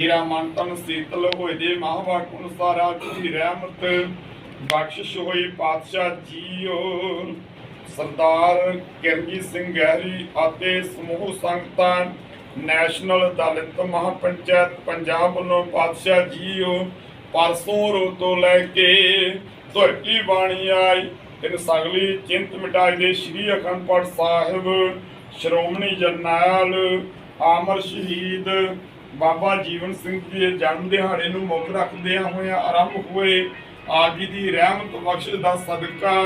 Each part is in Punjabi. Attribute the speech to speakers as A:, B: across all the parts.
A: ਮੇਰਾ ਮਨ ਤਨ ਸੀਤਲ ਹੋਏ ਦੇ ਮਹਾਵਾਕੁਨ ਸਾਰਾ ਜੀ ਰਹਿਮਤ। ਬਖਸ਼ਿਸ਼ ਹੋਈ ਪਾਤਸ਼ਾਹ ਜੀਓ। ਸਰਦਾਰ ਕਿਰਨਜੀਤ ਸਿੰਘ ਗਹਿਰੀ ਅਤੇ ਸਮੂਹ ਸੰਗਤਾਂ, ਨੈਸ਼ਨਲ ਦਲਿਤ ਮਹਾਪੰਚਾਇਤ ਪੰਜਾਬ ਵੱਲੋਂ ਪਾਤਸ਼ਾਹ ਜੀਓ ਪਰਸੋਂ ਰੋ ਤੋਂ ਲੈ ਕੇ ਧੁਰਕੀ ਬਾਣੀ ਆਈ। ਤਿਨ ਸਗਲੀ ਚਿੰਤ ਮਿਟਾਈ ਦੇ ਸ੍ਰੀ ਅਖੰਡ ਪਾਠ ਸਾਹਿਬ, ਸ਼੍ਰੋਮਣੀ ਜਰਨੈਲ, ਆਮਰ ਸ਼ਹੀਦ ਬਾਬਾ ਜੀਵਨ ਸਿੰਘ ਜੀ ਦੇ ਜਨਮ ਦਿਹਾੜੇ ਨੂੰ ਮੁੱਖ ਰੱਖਦਿਆਂ ਹੋਇਆਂ ਆਰੰਭ ਹੋਏ ਆਪ ਜੀ ਦੀ ਰਹਿਮਤ ਬਖਸ਼ ਦਾ ਸਦਕਾ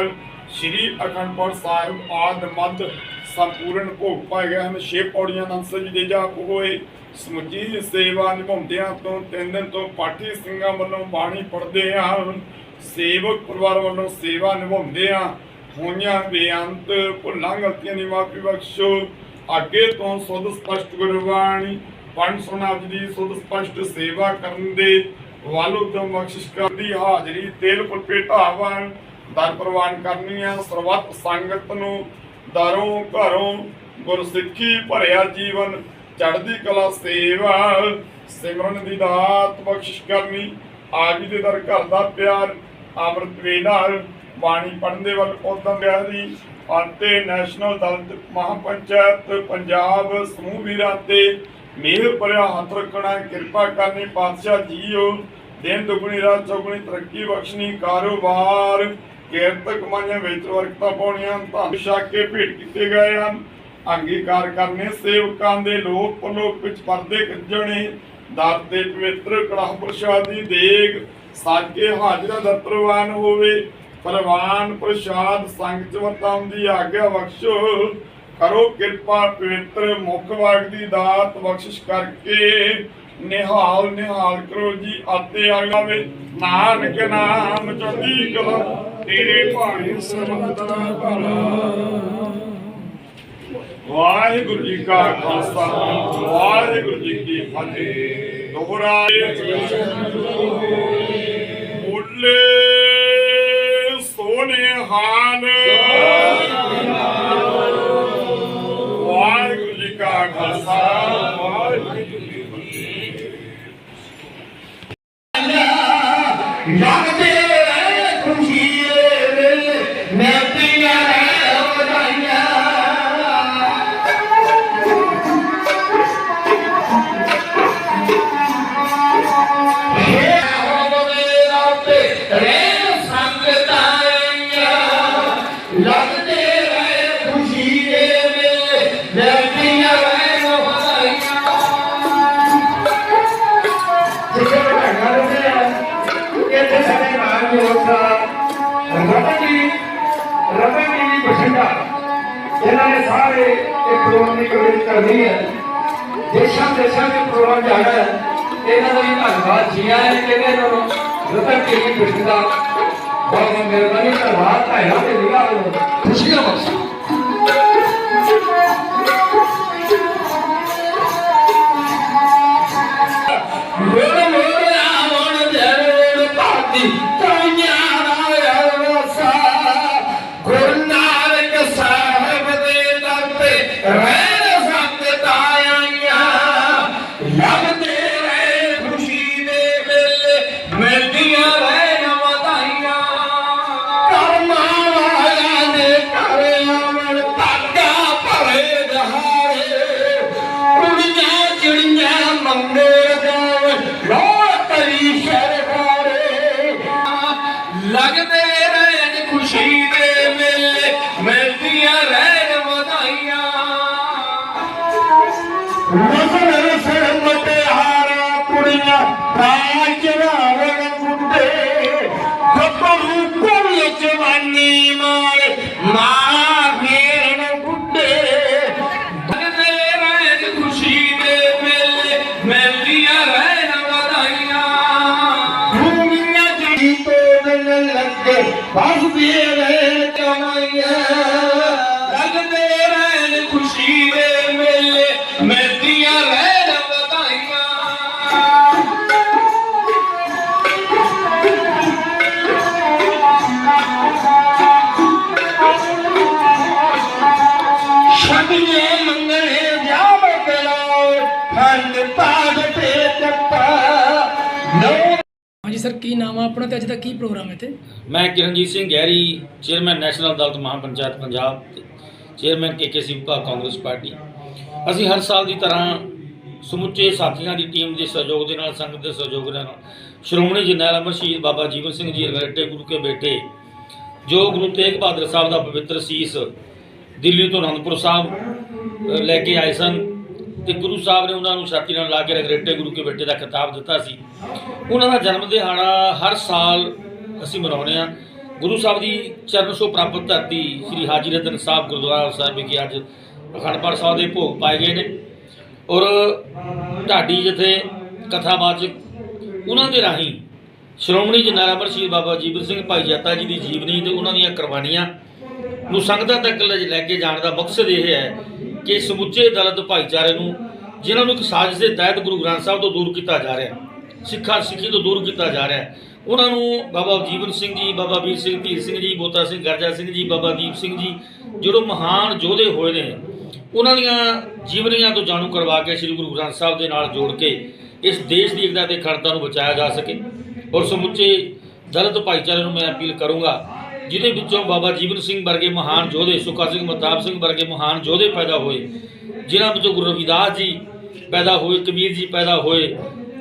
A: ਸ੍ਰੀ ਅਖੰਡ ਪਾਠ ਸਾਹਿਬ ਆਦ ਮੱਧ ਸੰਪੂਰਨ ਭੋਗ ਪਾਏ ਗਏ ਹਨ। ਛੇ ਪੌੜੀਆਂ ਨੰਸਰ ਜੀ ਹੋਏ। ਸਮੁੱਚੀ ਸੇਵਾ ਨਿਭਾਉਂਦਿਆਂ ਤੋਂ ਤਿੰਨ ਦਿਨ ਤੋਂ ਪਾਠੀ ਸਿੰਘਾਂ ਵੱਲੋਂ ਬਾਣੀ ਪੜ੍ਹਦੇ ਹਨ। ਸੇਵਕ ਪਰਿਵਾਰ ਵੱਲੋਂ ਸੇਵਾ ਨਿਭਾਉਂਦੇ ਆ ਹੋਈਆਂ ਬੇਅੰਤ ਭੁੱਲਾਂ, ਗਲਤੀਆਂ ਦੀ ਮਾਫੀ ਬਖਸ਼ੋ। ਅੱਗੇ ਤੋਂ ਸੁਧ ਸਪਸ਼ਟ ਗੁਰਬਾਣੀ ਪੰਜ ਸੁਣਾ ਦੀ ਸੁਧ ਸਪਸ਼ਟ ਸੇਵਾ ਕਰਨ ਦੇ ਵਾਲੋ ਤੋਂ ਬਖਸ਼ਿਸ਼ ਕਰਦੀ, ਹਾਜ਼ਰੀ, ਤੇਲ ਪੁੱਪੇ ਦਰ ਪ੍ਰਵਾਨ ਕਰਨੀਆਂ। ਸਰਬੱਤ ਸੰਗਤ ਨੂੰ ਦਰੋਂ ਘਰੋਂ ਗੁਰਸਿੱਖੀ ਭਰਿਆ ਜੀਵਨ, ਚੜ੍ਹਦੀ ਕਲਾ ਸੇਵਾ, ਸਿਮਰਨ ਦੀ ਦਾਤ ਬਖਸ਼ਿਸ਼ ਕਰਨੀ। ਆਜੀ ਦੇ ਦਰ ਘਰ ਦਾ ਪਿਆਰ, ਅੰਮ੍ਰਿਤ ਵੇਲਾ ਬਾਣੀ ਪੜਨ ਦੇ ਵੱਲ ਉਦਮ ਬਿਆਰੀ ਅਤੇ ਨੈਸ਼ਨਲ ਦਲਿਤ ਮਹਾਪੰਚਾਇਤ ਪੰਜਾਬ ਸਮੂਹ ਵੀਰਾਂ ਤੇ ਮੇਰ ਭਰਿਆ ਹੱਥ ਰੱਖਣਾ ਕਿਰਪਾ ਕਰਨੀ, ਪਾਤਸ਼ਾਹ ਜੀਓ, ਦਿਨ ਦੁਗਣੀ, ਰਾਤ ਚੌਗਣੀ, ਤਰੱਕੀ ਬਖਸ਼ਣੀ, ਕਾਰੋਬਾਰ। ਕੀਰਤਕ ਕਮਾਈਆਂ ਵਿੱਚ ਵਰਕਤਾ ਪਾਉਣੀਆਂ ਧੰਨ ਛਾਕੇ ਭੇਟ ਕੀਤੇ ਗਏ ਹਨ। ਅੰਗੀਕਾਰ ਕਰਨੇ, ਸੇਵਕਾਂ ਦੇ ਲੋਕ ਪਲੋਕ ਵਿੱਚ ਪਰਦੇ ਕੱਜਣੇ, ਦਰ ਦੇ ਪਵਿੱਤਰ ਕੜਾਹ ਪ੍ਰਸ਼ਾਦ ਦੇਗ ਸਾਕੇ ਹਾਜ਼ਰਾ ਦਾ ਪ੍ਰਵਾਨ ਹੋਵੇ। ਪ੍ਰਵਾਨ ਪ੍ਰਸ਼ਾਦ ਸੰਗਤ ਵਰਤਾਉਣ ਦੀ ਆਗਿਆ ਬਖਸ਼ੋ। ਕਰੋ ਕਿਰਪਾ ਪਵਿੱਤਰ ਮੁਖ ਵਾਗ ਦੀ ਦਾਤ ਬਖਸ਼ਿਸ਼ ਕਰਕੇ। ਨਿਹਾਲ ਨਿਹਾਲ ਕਰੋ ਜੀ, ਆਤੇ ਆ ਨਾਨਕ ਨਾਮ ਚੜ੍ਹਦੀ ਕਲਾ, ਤੇਰੇ ਭਾਣੇ ਸਰਬਤ ਭਲਾ। ਵਾਹਿਗੁਰੂ ਜੀ ਕਾ ਖਾਲਸਾ, ਵਾਹਿਗੁਰੂ ਜੀ ਕੀ ਫਤਿਹ। ਦੁਹਰਾਏ ਬੋਲੇ ਸੋਨੇ ਹਾਲ।
B: ਇਹ ਪ੍ਰੋਗਰਾਮ ਦੀ ਕਵਰੇਜ ਕਰਨੀ ਹੈ। ਦੇਸ਼ਾਂ ਦੇਸ਼ਾਂ ਦੇ ਪ੍ਰੋਗਰਾਮ ਜਾਣਾ ਹੈ। ਇਹਨਾਂ ਦਾ ਵੀ ਧੰਨਵਾਦ। ਜੀ ਆਇਆਂ ਨੇ ਕਹਿੰਦੇ ਇਹਨਾਂ ਨੂੰ ਰਤਨ ਜੀ ਦੀ ਬਹੁਤ ਮਿਹਰਬਾਨੀ। ਧੰਨਵਾਦ। ਭਾਈਆਂ ਤੇ ਨਿਗਾਹ ਨੂੰ ਖੁਸ਼ੀਆਂ ਬਖਸ਼ੋ। ಮೊದಲ ಸರಮತೆ ಹಾರ ಕುಡಿಯ ಪ್ರಾಚೀನ
C: ਹਾਂਜੀ ਸਰ, ਕੀ ਨਾਮ ਆ ਆਪਣਾ ਤੇ ਅੱਜ ਦਾ ਕੀ ਪ੍ਰੋਗਰਾਮ ਹੈ ਤੇ
D: ਮੈਂ ਕਿਰਨਜੀਤ ਸਿੰਘ ਗਹਿਰੀ, ਚੇਅਰਮੈਨ ਨੈਸ਼ਨਲ ਅਦਾਲਤ ਮਹਾਪੰਚਾਇਤ ਪੰਜਾਬ ਤੇ ਚੇਅਰਮੈਨ ਕੇਕੇਸੀ ਵਿਭਾਗ ਕਾਂਗਰਸ ਪਾਰਟੀ। ਅਸੀਂ ਹਰ ਸਾਲ ਦੀ ਤਰ੍ਹਾਂ ਸਮੁੱਚੇ ਸਾਥੀਆਂ ਦੀ ਟੀਮ ਦੇ ਸਹਿਯੋਗ ਦੇ ਨਾਲ, ਸੰਗਤ ਦੇ ਸਹਿਯੋਗ ਦੇ ਨਾਲ ਸ਼੍ਰੋਮਣੀ ਜਰਨੈਲ ਅਮਰ ਸ਼ਹੀਦ ਬਾਬਾ ਜੀਵਨ ਸਿੰਘ ਜੀ ਅਗਰਟੇ ਗੁਰੂ ਕੇ ਬੇਟੇ, ਜੋ ਗੁਰੂ ਤੇਗ ਬਹਾਦਰ ਸਾਹਿਬ ਦਾ ਪਵਿੱਤਰ ਸੀਸ ਦਿੱਲੀ ਤੋਂ ਅਨੰਦਪੁਰ ਸਾਹਿਬ ਲੈ ਕੇ ਆਏ ਸਨ। ਤੇ ਗੁਰੂ ਸਾਹਿਬ ਨੇ ਉਹਨਾਂ ਨੂੰ ਛਾਤੀ ਨਾਲ ਲਾ ਕੇ ਰਗਰੇਟੇ ਗੁਰੂ ਕੇ ਬੇਟੇ ਦਾ ਖਿਤਾਬ ਦਿੱਤਾ ਸੀ। ਉਹਨਾਂ ਦਾ ਜਨਮ ਦਿਹਾੜਾ ਹਰ ਸਾਲ ਅਸੀਂ ਮਨਾਉਂਦੇ ਹਾਂ। ਗੁਰੂ ਸਾਹਿਬ ਦੀ ਚਰਨ ਸੋ ਪ੍ਰਾਪਤ ਧਰਤੀ ਸ੍ਰੀ ਹਾਜੀ ਰਤਨ ਸਾਹਿਬ ਗੁਰਦੁਆਰਾ ਸਾਹਿਬ ਵਿਖੇ ਅੱਜ ਅਖੰਡ ਪਾਠ ਸਾਹਿਬ ਦੇ ਭੋਗ ਪਾਏ ਗਏ ਨੇ। ਔਰ ਢਾਡੀ ਜਿੱਥੇ ਕਥਾਵਾਚਕ ਉਹਨਾਂ ਦੇ ਰਾਹੀਂ ਸ਼੍ਰੋਮਣੀ ਜਰਨੈਲ ਸ਼੍ਰੀ ਬਾਬਾ ਜੀਵਨ ਸਿੰਘ ਭਾਈ ਜੱਤਾ ਜੀ ਦੀ ਜੀਵਨੀ ਤੇ ਉਹਨਾਂ ਦੀਆਂ ਕੁਰਬਾਨੀਆਂ ਨੂੰ ਸੰਗਤਾਂ ਤੱਕ ਲੈ ਲੈ ਕੇ ਜਾਣ ਦਾ ਮਕਸਦ ਇਹ ਹੈ ਕਿ ਸਮੁੱਚੇ ਦਲਿਤ ਭਾਈਚਾਰੇ ਨੂੰ ਜਿਨ੍ਹਾਂ ਨੂੰ ਇੱਕ ਸਾਜ਼ਿਸ਼ ਦੇ ਤਹਿਤ ਗੁਰੂ ਗ੍ਰੰਥ ਸਾਹਿਬ ਤੋਂ ਦੂਰ ਕੀਤਾ ਜਾ ਰਿਹਾ ਸਿੱਖਾਂ, ਸਿੱਖੀ ਤੋਂ ਦੂਰ ਕੀਤਾ ਜਾ ਰਿਹਾ ਉਹਨਾਂ ਨੂੰ ਬਾਬਾ ਜੀਵਨ ਸਿੰਘ ਜੀ, ਬਾਬਾ ਵੀਰ ਸਿੰਘ, ਧੀਰ ਸਿੰਘ ਜੀ, ਬੋਤਾ ਸਿੰਘ, ਗਰਜਾ ਸਿੰਘ ਜੀ, ਬਾਬਾ ਦੀਪ ਸਿੰਘ ਜੀ, ਜਿਹੜੇ ਮਹਾਨ ਯੋਧੇ ਹੋਏ ਨੇ, ਉਹਨਾਂ ਦੀਆਂ ਜੀਵਨੀਆਂ ਤੋਂ ਜਾਣੂ ਕਰਵਾ ਕੇ ਸ੍ਰੀ ਗੁਰੂ ਗ੍ਰੰਥ ਸਾਹਿਬ ਦੇ ਨਾਲ ਜੋੜ ਕੇ ਇਸ ਦੇਸ਼ ਦੀ ਏਕਤਾ ਤੇ ਅਖੰਡਤਾ ਨੂੰ ਬਚਾਇਆ ਜਾ ਸਕੇ। ਔਰ ਸਮੁੱਚੇ ਦਲਿਤ ਭਾਈਚਾਰੇ ਨੂੰ ਮੈਂ ਅਪੀਲ ਕਰੂੰਗਾ ਜਿਹਦੇ ਵਿੱਚੋਂ ਬਾਬਾ ਜੀਵਨ ਸਿੰਘ ਵਰਗੇ ਮਹਾਨ ਯੋਧੇ, ਸੁਖਾ ਸਿੰਘ ਮਹਤਾਬ ਸਿੰਘ ਵਰਗੇ ਮਹਾਨ ਯੋਧੇ ਪੈਦਾ ਹੋਏ, ਜਿਨ੍ਹਾਂ ਵਿੱਚੋਂ ਗੁਰੂ ਰਵਿਦਾਸ ਜੀ ਪੈਦਾ ਹੋਏ, ਕਬੀਰ ਜੀ ਪੈਦਾ ਹੋਏ,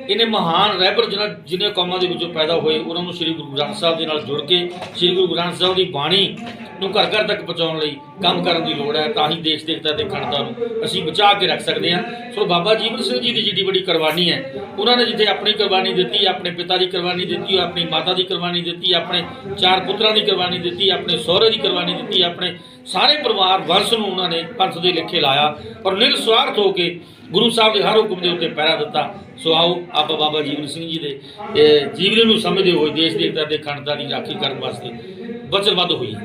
D: ਇਹਨੇ ਮਹਾਨ ਰਹਿਬਰ ਜਿਹਨਾਂ ਜਿਹਨੇ ਕੌਮਾਂ ਦੇ ਵਿੱਚੋਂ ਪੈਦਾ ਹੋਏ, ਉਹਨਾਂ ਨੂੰ ਸ੍ਰੀ ਗੁਰੂ ਗ੍ਰੰਥ ਸਾਹਿਬ ਦੇ ਨਾਲ ਜੁੜ ਕੇ, ਸ੍ਰੀ ਗੁਰੂ ਗ੍ਰੰਥ ਸਾਹਿਬ ਦੀ ਬਾਣੀ ਨੂੰ ਘਰ ਘਰ ਤੱਕ ਪਹੁੰਚਾਉਣ ਲਈ ਕੰਮ ਕਰਨ ਦੀ ਲੋੜ ਹੈ, ਤਾਂ ਹੀ ਦੇਸ਼ ਦੇ ਏਕਤਾ ਤੇ ਅਖੰਡਤਾ ਨੂੰ ਅਸੀਂ ਬਚਾ ਕੇ ਰੱਖ ਸਕਦੇ ਹਾਂ। ਸੋ ਬਾਬਾ ਜੀਵਨ ਸਿੰਘ ਜੀ ਦੀ ਜਿੱਡੀ ਵੱਡੀ ਕੁਰਬਾਨੀ ਹੈ। ਉਹਨਾਂ ਨੇ ਜਿੱਥੇ ਆਪਣੀ ਕੁਰਬਾਨੀ ਦਿੱਤੀ, ਆਪਣੇ ਪਿਤਾ ਦੀ ਕੁਰਬਾਨੀ ਦਿੱਤੀ, ਆਪਣੀ ਮਾਤਾ ਦੀ ਕੁਰਬਾਨੀ ਦਿੱਤੀ, ਆਪਣੇ ਚਾਰ ਪੁੱਤਰਾਂ ਦੀ ਕੁਰਬਾਨੀ ਦਿੱਤੀ, ਆਪਣੇ ਸਹੁਰੇ ਦੀ ਕੁਰਬਾਨੀ ਦਿੱਤੀ, ਆਪਣੇ ਸਾਰੇ ਪਰਿਵਾਰ ਵੰਸ਼ ਨੂੰ ਉਹਨਾਂ ਨੇ ਪੰਥ ਦੇ ਲਿਖੇ ਲਾਇਆ ਔਰ ਨਿਰਸਵਾਰਥ ਹੋ ਕੇ ਗੁਰੂ ਸਾਹਿਬ ਦੇ ਹਰ ਹੁਕਮ ਦੇ ਉੱਤੇ ਪਹਿਰਾ ਦਿੱਤਾ। ਸੋ ਆਓ, ਆਪਾਂ ਬਾਬਾ ਜੀਵਨ ਸਿੰਘ ਜੀ ਦੇ ਜੀਵਨ ਨੂੰ ਸਮਝਦੇ ਹੋਏ ਦੇਸ਼ ਦੀ ਏਕਤਾ ਤੇ ਅਖੰਡਤਾ ਦੀ ਰਾਖੀ ਕਰਨ ਵਾਸਤੇ ਵਚਨਬੱਧ ਹੋਈ